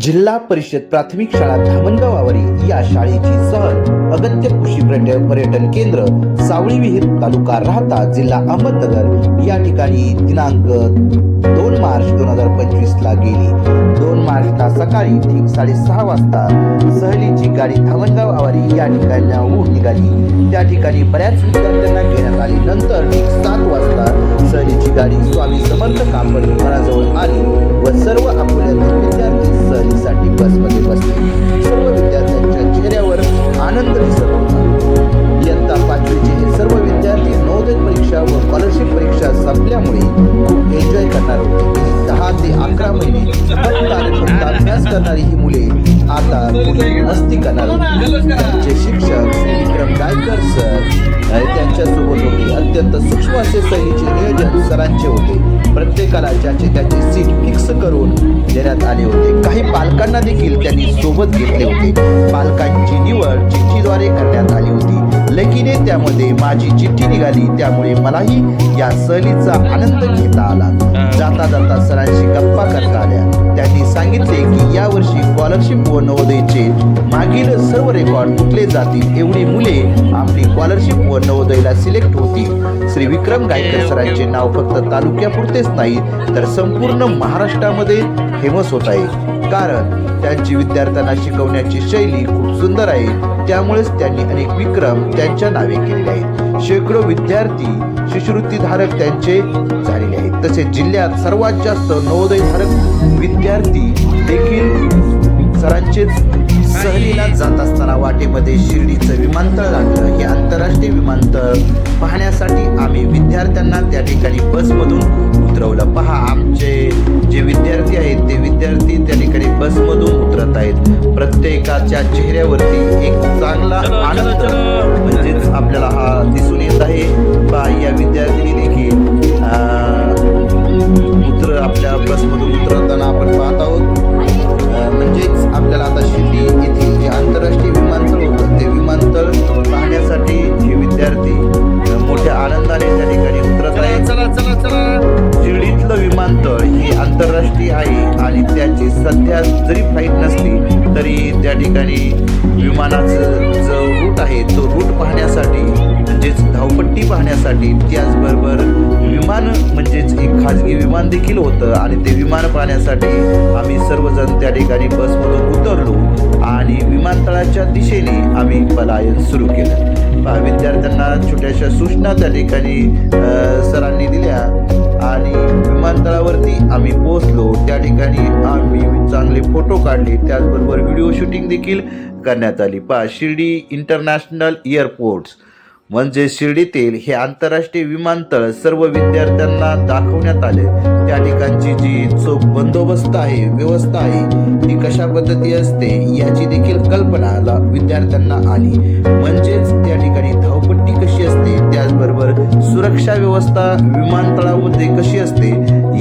जिल्हा परिषद प्राथमिक शाळा धामणगाव आवारी या शाळेची सहल अगत्य कृषी पर्यटन केंद्र सावळी विहीर तालुका राहता जिल्हा अहमदनगर या ठिकाणी दिनांक दोन मार्च दोन हजार पंचवीस ला गेली. दोन मार्चला सकाळी ठीक साडेसहा वाजता सहलीची गाडी धामणगाव आवारी या ठिकाणाहून निघाली. त्या ठिकाणी बऱ्याच विद्यार्थ्यांना घेण्यात आली. नंतर ठीक सात वाजता सहलीची गाडी स्वामी समर्थ कापड घराजवळ आली व सर्व अकोल्यातील विद्यार्थी सहलीसाठी बसमध्ये बसले. सर्व प्रत्येकाला ज्याचे त्याचे सीट फिक्स करून देण्यात आले होते. काही पालकांना देखील त्यांनी सोबत घेतले होते. पालकांची निवड चिठ्ठीद्वारे करण्यात आली त्यामध्ये माझी चिठ्ठी निघाली. त्यामुळे मलाही या सहलीचा आनंद घेता आला. जाता जाता सरांशी गप्पा करता आल्या. त्यांनी सांगितले की यावर्षी स्कॉलरशिप व नवोदयचे मागील सर्व रेकॉर्ड तुटले जातील एवढी मुले आपली स्कॉलरशिप व नवोदयला सिलेक्ट होतील. श्री विक्रम गायकर सरांचे नाव फक्त तालुक्यापुरतेच नाही तर संपूर्ण महाराष्ट्रामध्ये फेमस होत आहे. कारण त्यांची विद्यार्थ्यांना शिकवण्याची शैली खूप सुंदर आहे. त्यामुळेच त्यांनी अनेक विक्रम त्यांच्या नावे केलेले आहेत. शेकडो विद्यार्थी शिष्यवृत्तीधारक त्यांचे झालेले आहेत. तसेच जिल्ह्यात सर्वात जास्त नवोदयधारक विद्यार्थी देखील सरांचेच सहलीला जात असताना वाटेमध्ये शिर्डीचं विमानतळ लागलं. हे आंतरराष्ट्रीय विमानतळ पाहण्यासाठी आम्ही विद्यार्थ्यांना त्या ठिकाणी बसमधून उतरवलं. पहा आमचे जे विद्यार्थी आहेत ते विद्यार्थी त्या ठिकाणी बसमधून उतरत आहेत. प्रत्येकाच्या चेहऱ्यावरती एक चांगला आनंद म्हणजेच आपल्याला हा दिसून येत आहे. पहा या विद्यार्थिनी देखील धावपट्टी पाहण्यासाठी त्याचबरोबर विमान म्हणजेच एक खाजगी विमान देखील होतं. आणि ते विमान पाहण्यासाठी आम्ही सर्वजण त्या ठिकाणी बसमधून उतरलो आणि विमानतळाच्या दिशेने आम्ही पलायन सुरू केलं. विद्यार्थ्यांना छोट्याशा सूचना त्या ठिकाणी सरांनी दिल्या आणि विमानतळावरती आम्ही पोहोचलो. त्या ठिकाणी आम्ही चांगले फोटो काढले. त्याचबरोबर व्हिडिओ शूटिंग देखील करण्यात आली. पा शिर्डी इंटरनॅशनल एअरपोर्ट्स. म्हणजे शिर्डीतील हे आंतरराष्ट्रीय विमानतळ सर्व विद्यार्थ्यांना दाखवण्यात आले त्या ठिकाणची जी चोख बंदोबस्त आहे व्यवस्था आहे ती कशा पद्धती असते याची देखील कल्पना विद्यार्थ्यांना आली म्हणजेच त्या ठिकाणी धावपट्टी कशी असते त्याचबरोबर सुरक्षा व्यवस्था विमानतळामध्ये कशी असते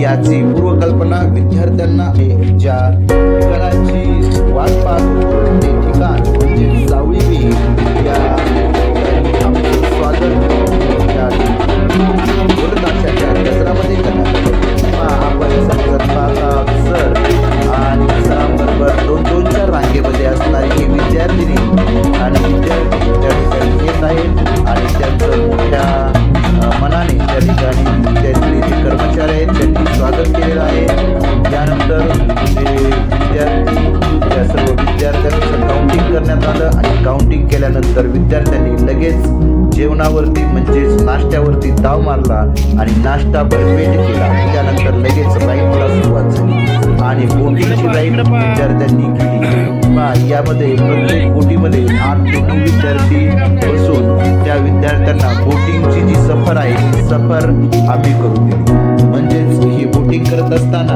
याची पूर्वकल्पना विद्यार्थ्यांना आहे. ज्या ठिकाणाची वाट पाहतो ते ठिकाण म्हणजे सावळी या विद्यार्थिनी आणि विद्यार्थी त्या ठिकाणी येत आहेत आणि त्यांचं मोठ्या मनाने त्या ठिकाणी त्यातले जे कर्मचारी आहेत त्यांनी स्वागत केलेलं आहे. त्यानंतर जे विद्यार्थी त्या सर्व विद्यार्थ्यांचं काउंटिंग करण्यात आलं आणि काउंटिंग केल्यानंतर विद्यार्थ्यांनी लगेच जेवणावरती म्हणजेच नाश्त्यावरती ताव मारला आणि नाश्ता भरपेट केला. त्यानंतर लगेच राईडला सुरुवात झाली आणि बोटिंगची राईड विद्यार्थ्यांनी केली यामध्ये सफर आम्ही करून दिली म्हणजेच ही बोटिंग करत असताना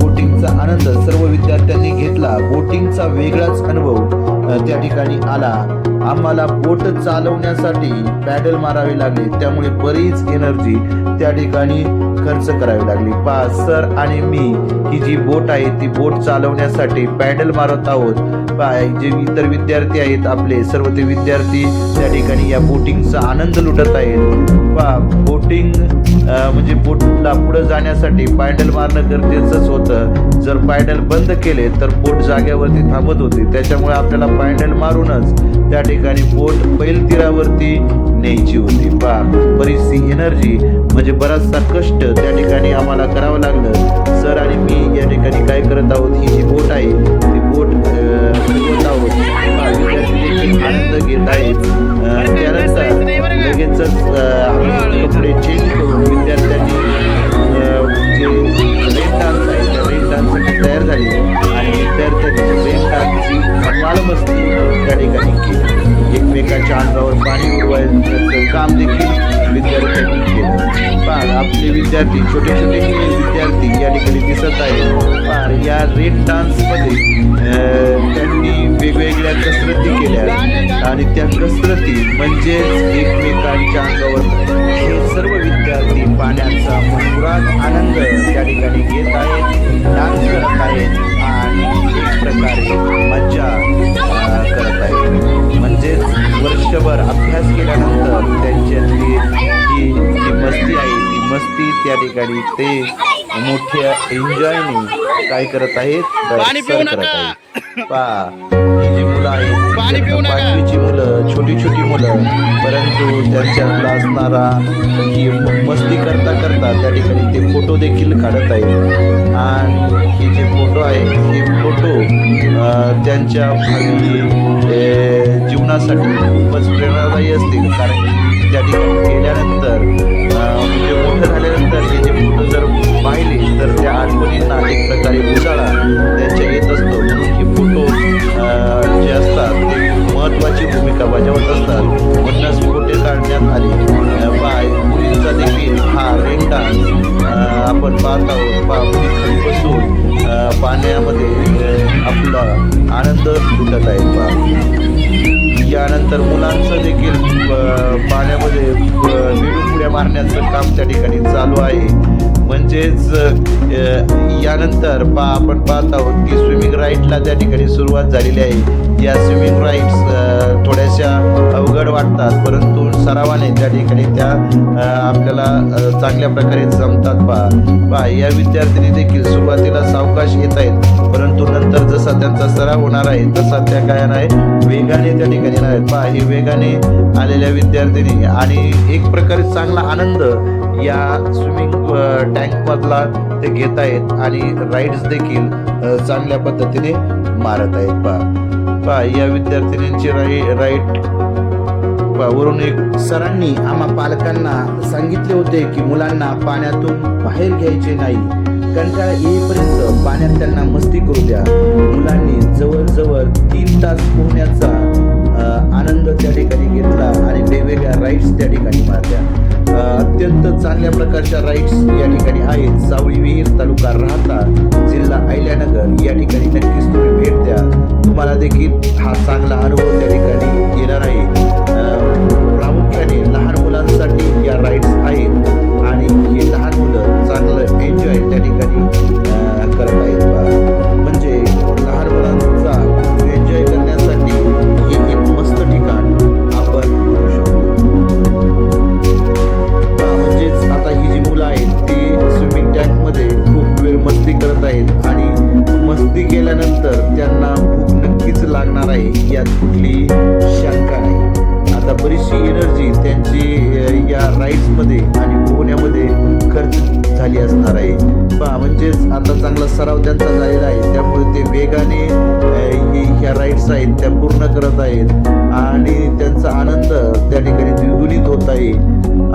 बोटिंगचा आनंद सर्व विद्यार्थ्यांनी घेतला. बोटिंगचा वेगळाच अनुभव त्या ठिकाणी आला. आम्हाला बोट चालवण्यासाठी पॅडल मारावे लागले. त्यामुळे बरीच एनर्जी त्या ठिकाणी खर्च करावी लागली. पा सर आणि मी ही जी बोट आहे ती बोट चालवण्यासाठी पॅडल मारत आहोत. पा जे इतर विद्यार्थी आहेत आपले सर्व ते विद्यार्थी त्या ठिकाणी या बोटिंगचा आनंद लुटत आहेत. किंवा बोटिंग म्हणजे बोटला पुढे जाण्यासाठी पायडल मारणं गरजेचंच होतं. जर पायडल बंद केले तर बोट जाग्यावरती थांबत होती. त्याच्यामुळे आपल्याला पायडल मारूनच त्या ठिकाणी बोट बैल तीरावरती न्यायची होती. पा बरीचशी एनर्जी म्हणजे बराचसा कष्ट त्या ठिकाणी आम्हाला करावं लागलं. सर आणि मी या ठिकाणी काय करत आहोत ही जी बोट आहे ती बोट म्हणजे आहोत. आनंद घेत आहेत. त्यानंतर लगेचच आम्ही कपडे चेंज करून विद्यार्थ्यांनी जे रेन डान्स आहे त्या रेन डान्ससाठी तयार झाले आणि विद्यार्थ्यांनी रेन डान्सची धमाल मस्ती त्या ठिकाणी केली. एकमेकाच्या अंगावर पाणी उडवायचं काम देखील आपले विद्यार्थी छोटे छोटे विद्यार्थी या ठिकाणी दिसत आहेत. या रेड डान्समध्ये त्यांनी वेगवेगळ्या कसरती केल्या आणि त्या कसरती म्हणजेच एकमेकांच्या अंगावर हे सर्व विद्यार्थी पाण्याचा मुराद आनंद त्या ठिकाणी घेत आहेत. डान्स ठिकाणी ते मोठ्या एन्जॉयने काय करत आहेत. करत. पाचवीची मुलं छोटी छोटी मुलं परंतु त्यांच्यातला असणारा ही मस्ती करता करता त्या ठिकाणी ते फोटो देखील काढत आहेत आणि हे जे फोटो आहेत हे फोटो त्यांच्या जीवनासाठी खूपच प्रेरणादायी असतील कारण त्या ठिकाणी गेल्यानंतर तर त्या आठवणींना एक प्रकारे उजाळा त्यांच्या येत असतो. म्हणून हे फोटो जे असतात ते महत्त्वाची भूमिका बजावत असतात. म्हणूनच फोटे काढण्यात आले. बाय. मुलींचा देखील हा रेन डान्स आपण पाहत आहोत. पा मुली बसून पाण्यामध्ये आपला आनंद लुटत आहे. पा यानंतर मुलांचं देखील पाण्यामध्ये अ, विडूपुड्या मारण्याचं काम त्या ठिकाणी चालू आहे. म्हणजेच यानंतर पा आपण पाहत आहोत की स्विमिंग राईडला त्या ठिकाणी सुरुवात झालेली आहे. या स्विमिंग राईड्स थोड्याशा अवघड वाटतात परंतु सरावाने त्या ठिकाणी त्या आपल्याला चांगल्या प्रकारे जमतात पा. पा या विद्यार्थिनी देखील सुरुवातीला सावकाश येत आहेत परंतु नंतर जसा त्यांचा सराव होणार आहे तसा त्या काय आहे वेगाने त्या ठिकाणी येणार आहेत. पहा हे वेगाने आलेल्या विद्यार्थिनी आणि एक प्रकारे चांगला आनंद या स्विमिंग टँक मधला ते घेत आहेत आणि राईड्स देखील चांगल्या पद्धतीने मारत आहेत. पा पहा या विद्यार्थिनींची राई राईट वरून एक सरांनी आम्हा पालकांना सांगितले होते की मुलांना पाण्यातून बाहेर घ्यायचे नाही. कंटाळा येईपर्यंत पाण्यात त्यांना मस्ती करू द्या. मुलांनी जवळजवळ तीन तास पोहण्याचा आनंद त्या ठिकाणी घेतला आणि वेगवेगळ्या राईड्स त्या ठिकाणी मारल्या. अत्यंत चांगल्या प्रकारच्या राईड्स या ठिकाणी आहेत. सावळी विहीर तालुका राहता जिल्हा अहिल्यानगर. या ठिकाणी नक्कीच तुम्ही भेट द्या. तुम्हाला देखील हा चांगला अनुभव त्या ठिकाणी येणार आहे. प्रामुख्याने करत आहेत आणि मस्ती केल्यानंतर त्यांना भूक नक्कीच लागणार आहे यात कुठली शंका नाही. आता बरीचशी एनर्जी त्यांची या राईड्समध्ये आणि पोहण्यामध्ये खर्च झाली असणार आहे. पहा म्हणजेच आता चांगला सराव त्यांचा झालेला आहे त्यामुळे ते वेगाने ह्या राईड्स आहेत त्या पूर्ण करत आहेत. आणि त्यांचा आनंद त्या ठिकाणी द्विगुणित होत आहे.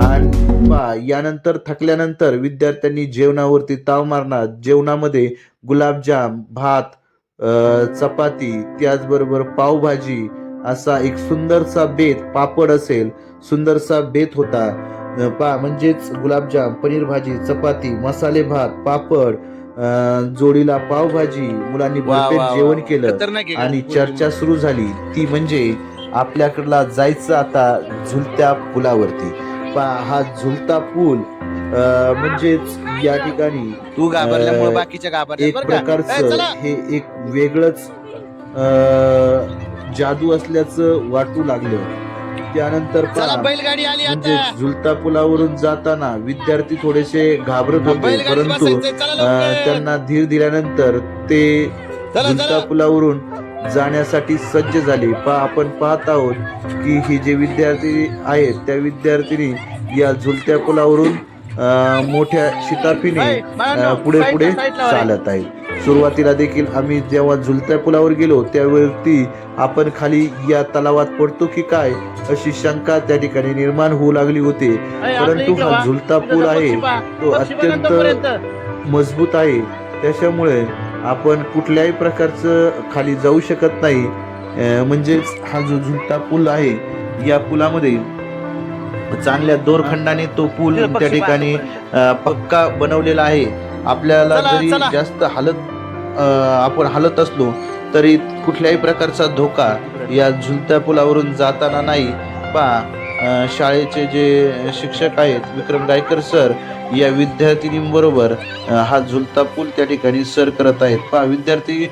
आणि यानंतर थकल्यानंतर विद्यार्थ्यांनी जेवणावरती ताव मारणार जेवणामध्ये गुलाबजाम भात चपाती त्याचबरोबर पावभाजी असा एक सुंदरसा बेत पापड असेल सुंदरसा बेत होता पा म्हणजेच गुलाबजाम पनीर भाजी चपाती मसाले भात पापड जोडीला पावभाजी मुलांनी भरपेट. जेवण केलं. आणि चर्चा सुरू झाली ती म्हणजे आपल्याकडला जायचं आता झुलत्या पुलावरती पा हा झुलता पूल म्हणजेच या ठिकाणी तू घाबरल्यामुळे बाकीच्या घाबरल्या एक बरं का? ए, प्रकारचं चला. हे एक वेगळंच अ, जादू असल्याचं वाटू लागलं त्यानंतर चला पहा, बैलगाडी आली म्हणजे आता झुलता पुलावरून जाताना विद्यार्थी थोडेसे घाबरत होते परंतु बसायचंय, चला अं, लवकर. त्यांना धीर दिल्यानंतर ते चला, झुलता चला. पुलावरून जाण्यासाठी सज्ज झाले पहा आपण पाहत आहोत की हे जे विद्यार्थी आहेत त्या विद्यार्थिनी या झुलत्या पुलावरून मोठ्या शिताफीने पुढे पुढे. चालत आहेत सुरुवातीला देखील आम्ही जेव्हा झुलत्या पुलावर गेलो त्यावरती आपण खाली या तलावात पडतो की काय अशी शंका त्या ठिकाणी निर्माण होऊ लागली होती परंतु हा. झुलता पूल आहे. तो अत्यंत. मजबूत आहे त्याच्यामुळे आपण कुठल्याही प्रकारचं खाली जाऊ शकत नाही म्हणजेच हा जो झुलता पूल आहे या पुलामध्ये चांगल्या दोरखंडाने तो पूल त्या ठिकाणी. अं, पक्का बनवलेला आहे आपल्याला जरी. जास्त हालत आपण हालत असलो तरी कुठल्याही प्रकारचा धोका या झुलत्या पुलावरून जाताना नाही पहा शाळेचे जे शिक्षक आहेत विक्रम गायकर सर या विद्यार्थिनींबरोबर हा झुलता पूल त्या ठिकाणी सर करत आहेत. पहा विद्यार्थी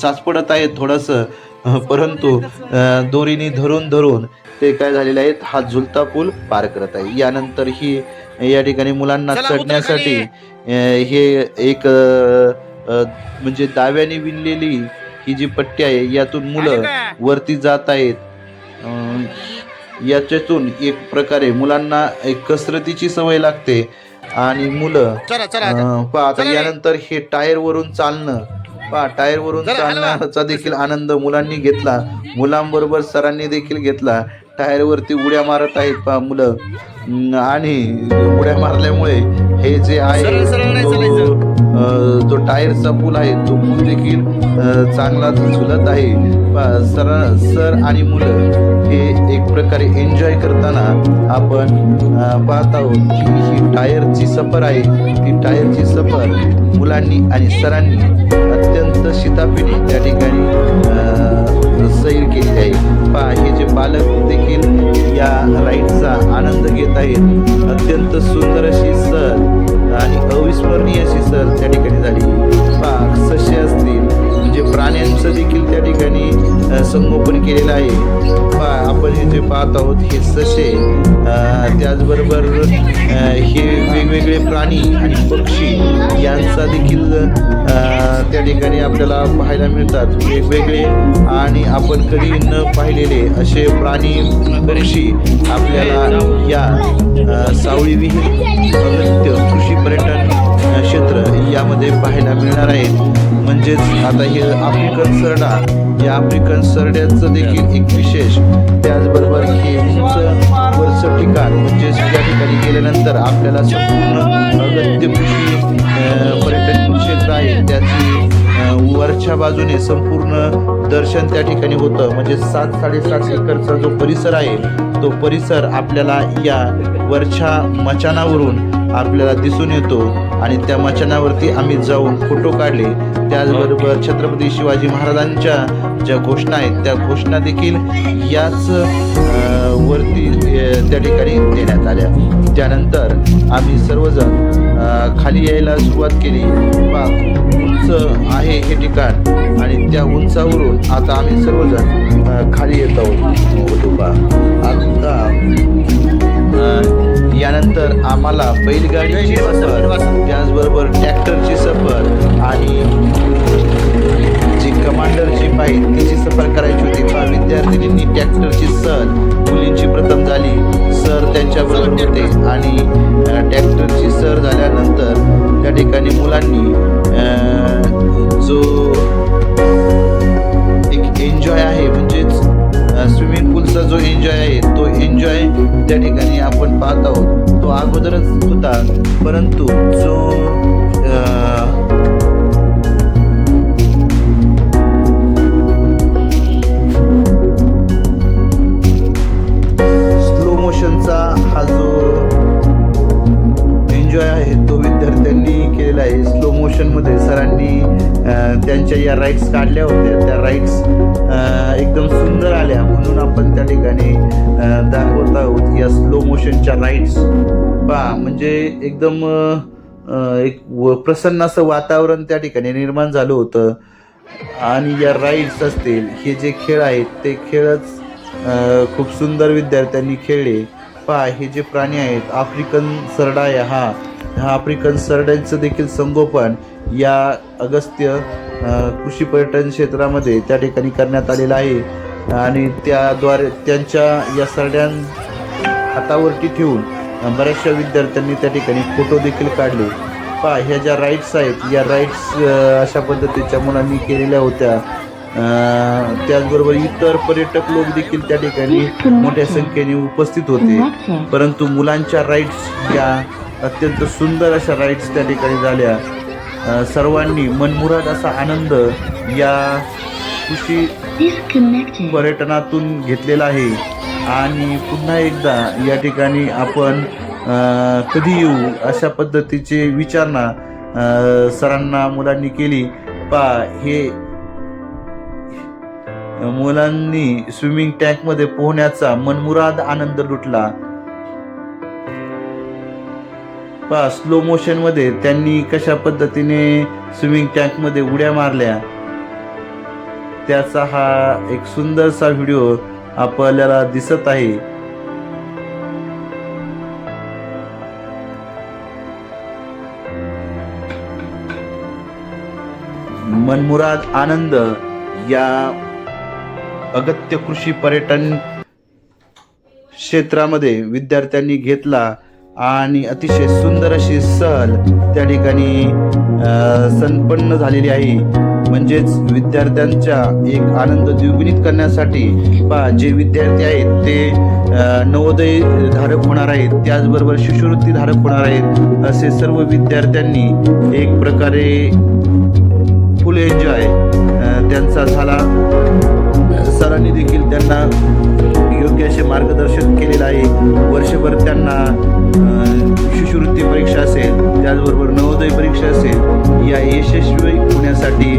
चाचपडत आहेत थोडंसं परंतु दोरीने धरून धरून ते काय झालेले आहेत हा झुलता पूल पार करत आहे. यानंतर ही या ठिकाणी मुलांना चढण्यासाठी हे एक म्हणजे दाव्याने विणलेली ही जी पट्टी आहे यातून मुलं? वरती जात आहेत. याच्यातून एक प्रकारे मुलांना एक कसरतीची सवय लागते आणि मुलं पहा आता. यानंतर हे टायर वरून चालणं. पहा टायर वरून जरा हलवा. चालण्याचा देखील आनंद मुलांनी घेतला. मुलांबरोबर सरांनी देखील घेतला. टायर वरती उड्या मारत आहेत पहा मुलं. आणि उड्या मारल्यामुळे हे जे आहे जो टायरचा पूल आहे तो पूल देखील चांगला झुलत आहे. सर सर आणि मुलं हे एक प्रकारे एन्जॉय करताना आपण पाहत आहोत की ही टायरची सफर आहे. ती टायरची सफर मुलांनी आणि सरांनी अत्यंत शितापीने त्या ठिकाणी सैर केली आहे. पहा हे जे पालक देखील या राईडचा आनंद घेत आहेत. अत्यंत सुंदर अशी सर आणि अविस्मरणीय अशी सर त्या ठिकाणी झाली. पहा ससे असतील. म्हणजे प्राण्यांचं देखील त्या ठिकाणी संगोपन केलेलं आहे. पहा आपण इथे पाहत आहोत हे ससे त्याचबरोबर हे वेगवेगळे प्राणी आणि पक्षी यांचा देखील त्या ठिकाणी आपल्याला पाहायला मिळतात. वेगवेगळे आणि आपण कधी न पाहिलेले असे प्राणी पक्षी आपल्याला या सावळी विहीर कृषी पर्यटन क्षेत्र यामध्ये पाहायला मिळणार आहेत. म्हणजेच आता हे आफ्रिकन सरडा या आफ्रिकन सरड्याचं देखील एक विशेष. त्याचबरोबर हे उंच वरचं ठिकाण म्हणजेच या ठिकाणी गेल्यानंतर आपल्याला संपूर्ण अगत्य कृषी पर्यटन क्षेत्र आहे. त्याची वरच्या बाजूने संपूर्ण दर्शन त्या ठिकाणी होतं. म्हणजे सात साडेसात एकरचा जो परिसर आहे तो परिसर आपल्याला या वरच्या मचानावरून आपल्याला दिसून येतो. आणि त्या मचानावरती आम्ही जाऊन फोटो काढले. त्याचबरोबर छत्रपती शिवाजी महाराजांच्या ज्या घोषणा आहेत त्या घोषणा देखील याच वरती त्या ठिकाणी देण्यात आल्या. त्यानंतर आम्ही सर्वजण खाली यायला सुरुवात केली. पहा, उंच आहे हे ठिकाण आणि त्या उंचावरून आता आम्ही सर्वजण खाली येत आहोत. आम्हाला बैलगाडीची सफर त्याचबरोबर ट्रॅक्टरची सफर आणि जी कमांडर जीप आहे तिची सफर करायची होती. पहा विद्यार्थिनींनी ट्रॅक्टरची सर मुलींची प्रथम झाली सर त्यांच्याबरोबर होते आणि ट्रॅक्टरची सर झाल्यानंतर त्या ठिकाणी मुलांनी जो एक एन्जॉय आहे म्हणजेच स्विमिंग पूलचा जो एन्जॉय आहे तो एन्जॉय त्या ठिकाणी आपण पाहत आहोत. अगोदरच होता परंतु जो स्लो मोशनचा हा जो एन्जॉय आहे तो विद्यार्थ्यांनी केलेला आहे. स्लो मोशनमध्ये सरांनी त्यांच्या या राईड्स काढल्या होत्या. त्या राईड्स एकदम सुंदर आल्या. म्हणून आपण त्या ठिकाणी दाखवत आहोत या स्लो मोशनच्या राईड्स पहा म्हणजे एकदम एक व- प्रसन्न असं वातावरण त्या ठिकाणी निर्माण झालं होतं. आणि या राईड्स असतील हे जे खेळ आहेत ते खेळच खूप सुंदर विद्यार्थ्यांनी खेळले. पहा हे जे प्राणी आहेत आफ्रिकन सरडा आहे हा ह्या आफ्रिकन सरड्यांचं देखील संगोपन या अगस्त्य कृषी पर्यटन क्षेत्रामध्ये त्या ठिकाणी करण्यात आलेलं आहे. आणि त्याद्वारे त्यांच्या या सरड्यां हातावरती ठेवून बऱ्याचशा विद्यार्थ्यांनी त्या ठिकाणी फोटो देखील काढले. पहा ह्या ज्या राईड्स आहेत या राईड्स अशा पद्धतीच्या मुलांनी केलेल्या होत्या. त्याचबरोबर इतर पर्यटक लोक देखील त्या ठिकाणी मोठ्या संख्येने उपस्थित होते. परंतु मुलांच्या राईड्स या अत्यंत सुंदर अशा राईड्स त्या ठिकाणी झाल्या. सर्वांनी मनमुराद असा आनंद या कृषी. पर्यटनातून घेतलेला आहे. आणि पुन्हा एकदा या ठिकाणी आपण कधी येऊ अशा पद्धतीचे विचारणा सरांना मुलांनी केली. पा हे मुलांनी स्विमिंग टँकमध्ये पोहण्याचा मनमुराद आनंद लुटला. पा स्लो मोशनमध्ये त्यांनी कशा पद्धतीने स्विमिंग टँकमध्ये उड्या मारल्या त्याचा हा एक सुंदरसा व्हिडिओ आपल्याला दिसत आहे. मनमुराद आनंद या अगत्य कृषी पर्यटन क्षेत्रामध्ये विद्यार्थ्यांनी घेतला आणि अतिशय सुंदर अशी सहल त्या ठिकाणी अ, संपन्न झालेली आहे. म्हणजेच विद्यार्थ्यांच्या एक आनंद द्विगुणित करण्यासाठी बा जे विद्यार्थी आहेत ते नवोदय धारक होणार आहेत त्याचबरोबर शिष्यवृत्ती धारक होणार आहेत असे सर्व विद्यार्थ्यांनी एक प्रकारे फुल एन्जॉय त्यांचा झाला. सरांनी देखील त्यांना योग्य असे मार्गदर्शन केलेलं आहे. वर्षभर त्यांना शिष्यवृत्ती परीक्षा असेल त्याचबरोबर नवोदय परीक्षा असेल या यशस्वी होण्यासाठी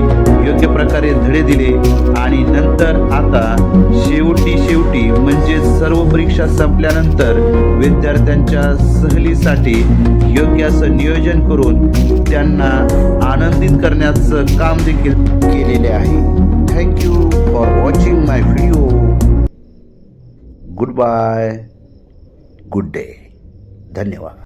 योग्य प्रकारे धडे दिले. आणि नंतर आता शेवटी शेवटी म्हणजे सर्व परीक्षा संपल्यानंतर विद्यार्थ्यांच्या सहलीसाठी योग्य असं नियोजन करून त्यांना आनंदित करण्याचं काम देखील केलेले आहे. Thank you for watching my video goodbye good day धन्यवाद.